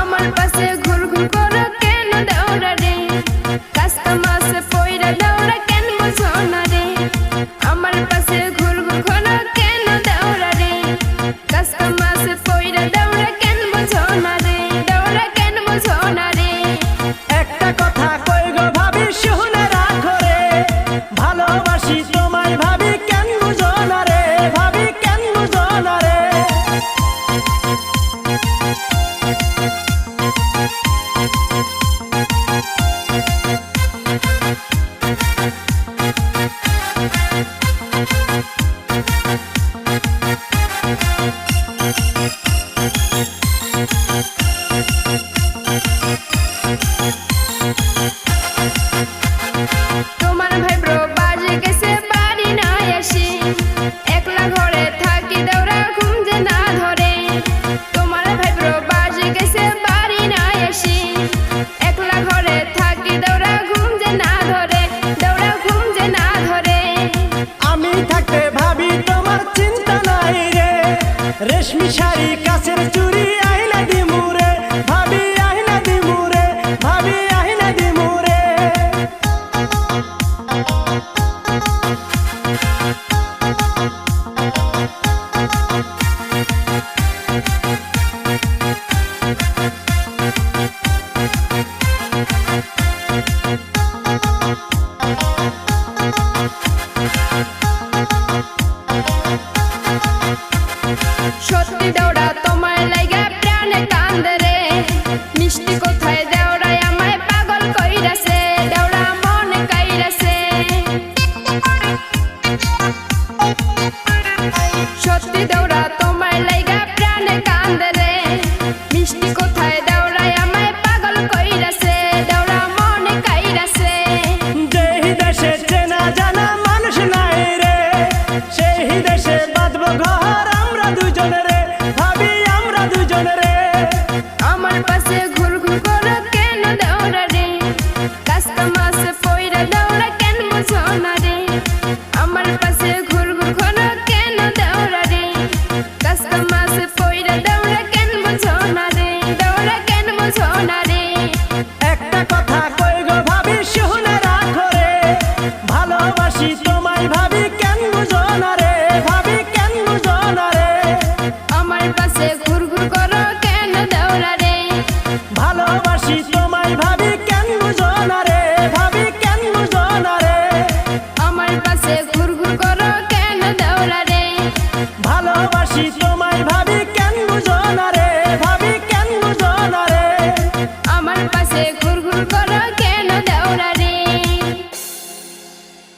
আমার পাশে ঘুর ঘুর করো şöhret তোমার ভাই ব্রো গেছে একলা ঘরে থাকি, দৌড়া ঘুম যে না ধরে। তোমার গেছে একলা ঘরে থাকি, দৌড়া ঘুম ধরে। ঘুম ধরে। আমি ভাবি রে। রেশমি শাড়ি, কাছের চুড়ি সত্যি দৌড়া তোমার লাইগা প্রাণে কান্দে সত্যি দৌড়া তোমার লাইগা প্রাণে কান্দে রে। মিষ্টি কোথায়? দেওড়ায় আমায় পাগল কইরাছে। দেওড়া মনে কাইরাছে। যেই দেশে চেনা জানা মানুষ নাই রে সেই দেশে বাঁধব ঘর আমরা দুজন রে ভাবি আমরা দুজন রে। আমার পাশে ঘুর ঘুর করো কেন দৌড়া রে কাস্তা মাসে পয়রা দৌড়া কেন বুঝো Chito.